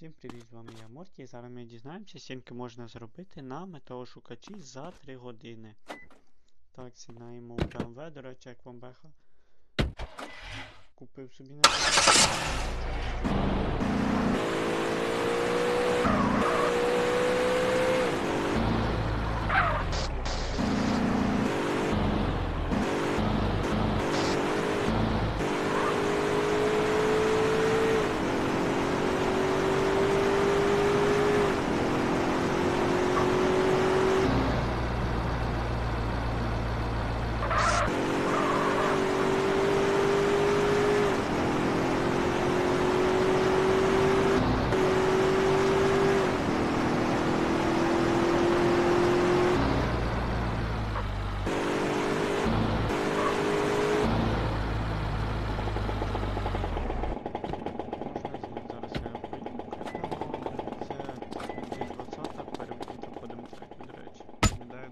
Всім привіт, з вами я Морті, і зараз ми дізнаємося, скільки можна зробити на металошукачі за 3 години. Так, сінаємо у БМВ, до речі, як вам беха. Купив собі на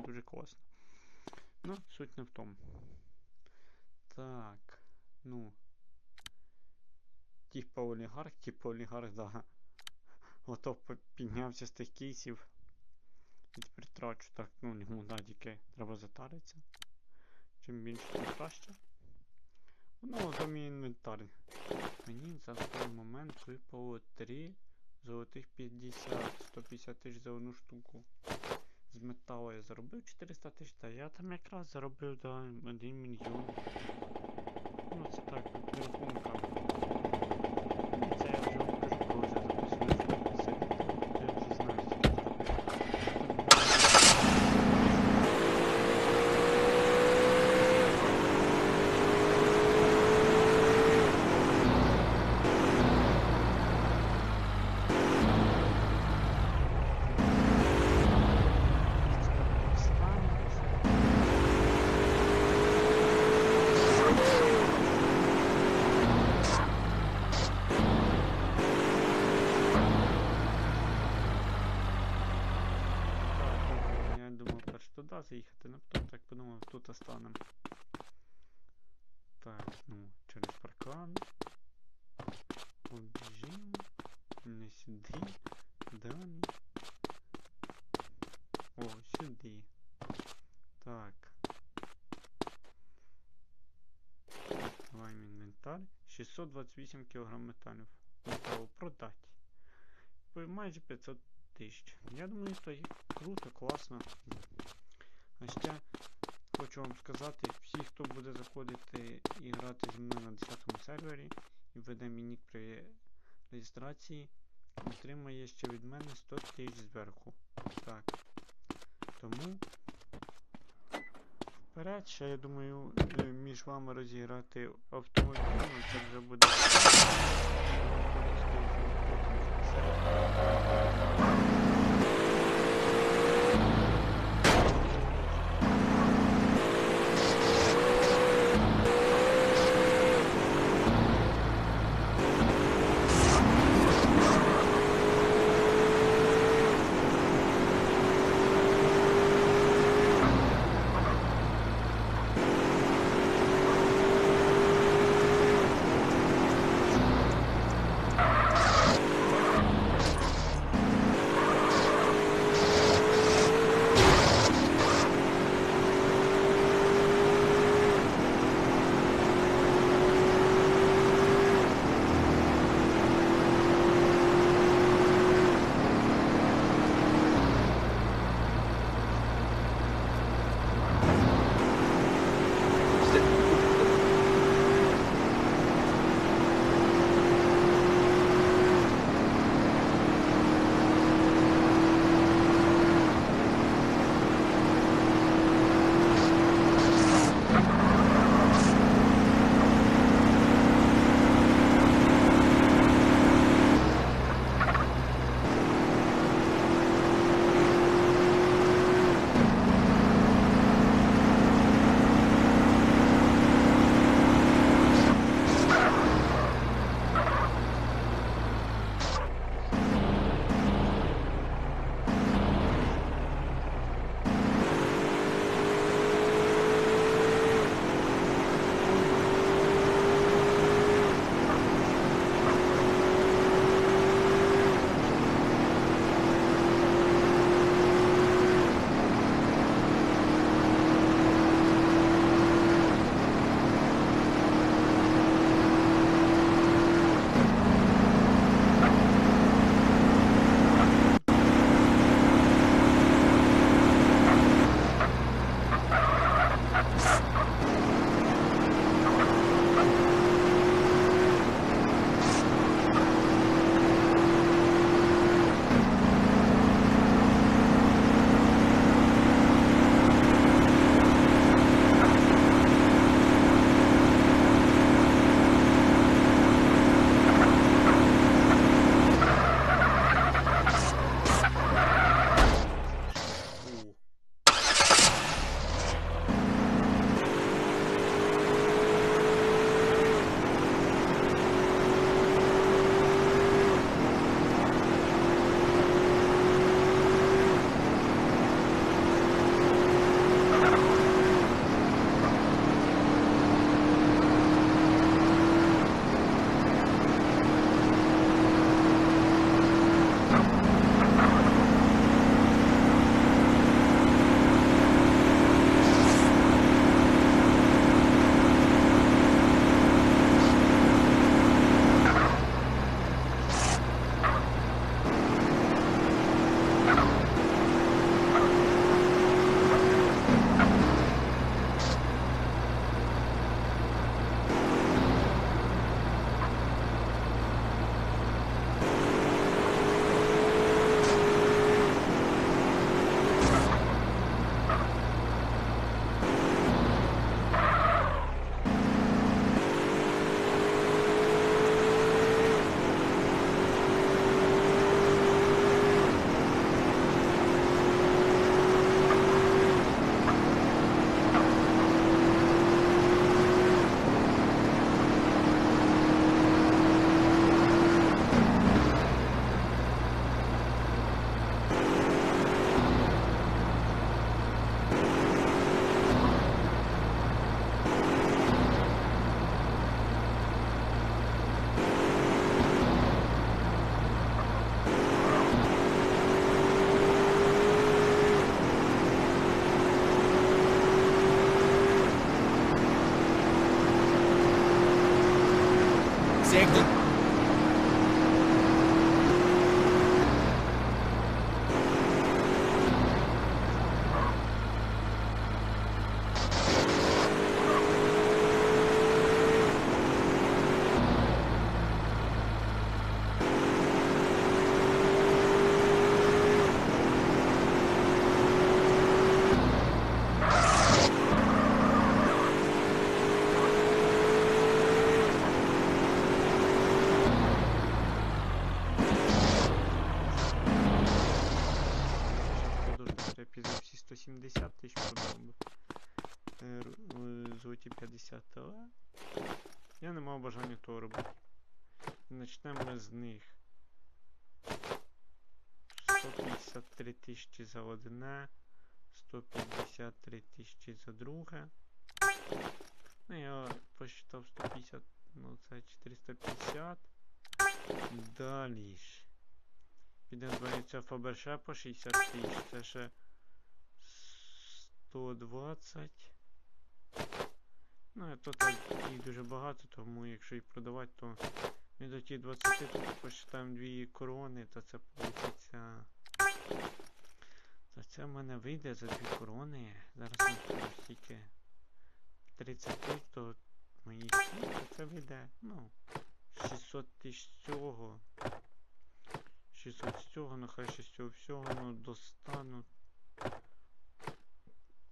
дуже класно. Ну, суть не в тому. Так. Ну. Типа олігарх, типа олігарх, да. Ото піднявся з тих кейсів. І тепер трачу. Так, ну йому да, тільки треба затаритися. Чим більше, тим краще. Ну, за мій інвентар. Мені за той момент випало 3 золотих 50, 150 тисяч за одну штуку. З я заробив 400 тисяч, та я там якраз заробив да, 1 мільйон. Ну це так, по. Ну, Це я вже вам кажу, коли вже записую звук, це відео, я вже знаю, скільки заробив. Я думав туди заїхати, ну потім так подумав, тут останем. Так, ну, через паркан. Побіжимо. Не сюди. Далі. О, сюди. Так. Відкриваємо інвентар. 628 кг металів. Металу продати. Майже 500 тисяч. Я думаю, є круто, класно. А ще хочу вам сказати, всі, хто буде заходити і грати зі мною на 10 сервері і введе мій при реєстрації, отримає ще від мене 100 тисяч зверху. Так. Тому вперед, ще я думаю, е, між вами розіграти автомобіль, це вже буде. Thank you. zegt але я не мав бажання того робити. Начнемо ми з них. 153 тисячі за одне, 153 тисячі за друге. Ну, я посчитав 150, ну це 450. Далі ж. Підемо яйця Фаберше по 60 тисяч, це ще 120. Ну, а то їх дуже багато, тому якщо їх продавати, то ми до ті 20, то посчитаємо дві корони, то це получиться. То це в мене вийде за дві корони. Зараз стільки. 30 то мої то це вийде, ну, 600 тисяч цього. 600 з цього, хай ще цього всього, ну до 100, ну.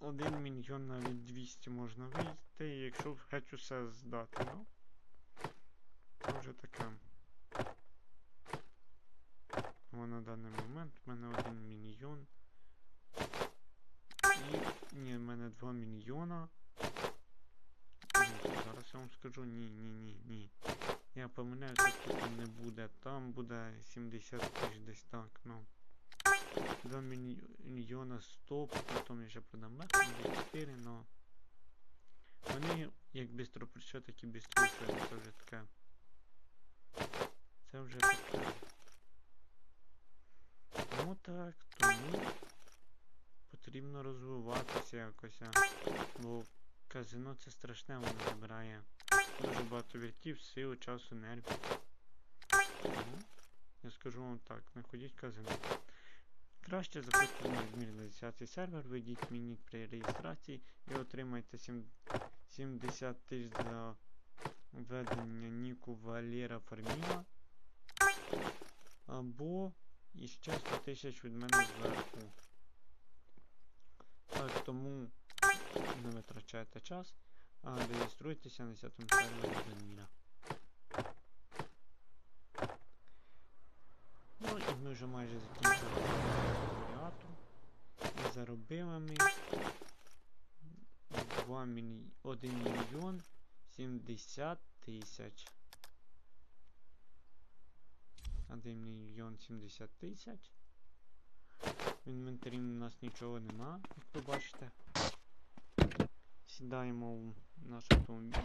1 мільйон навіть 200 можна вийти, якщо геть усе здати, ну. Це вже таке. О, на даний момент в мене 1 мільйон. І. Ні, в мене 2 мільйона. Зараз я вам скажу ні, ні, ні, ні. Я помиляюся, що там не буде. Там буде 70 тисяч десь так, ну. 2 мільйона 100, потім я ще продам буде 4, но. Вони як бистро прийшли, так і бистро йшли, це вже таке. Це вже таке. Тому так, тому потрібно розвиватися якось, бо казино це страшне, воно забирає дуже багато віртів, сил, часу, нервів. Тому я скажу вам так, не ходіть казино. Краще на 10 сервер, введіть мій при реєстрації і отримайте 70 тисяч за введення ніку Валера Фарміла. Або іще 100 тисяч від мене зверху. Так, тому не витрачайте час, а реєструйтеся на 10 сервері Заміра. Ну і ми вже майже закінчили лауреату. І заробили ми 2 мільй... 1 мільйон 70 тисяч. 1 мільйон 70 тисяч. В інвентарі у нас нічого нема, як ви бачите. Сідаємо в наш автомобіль.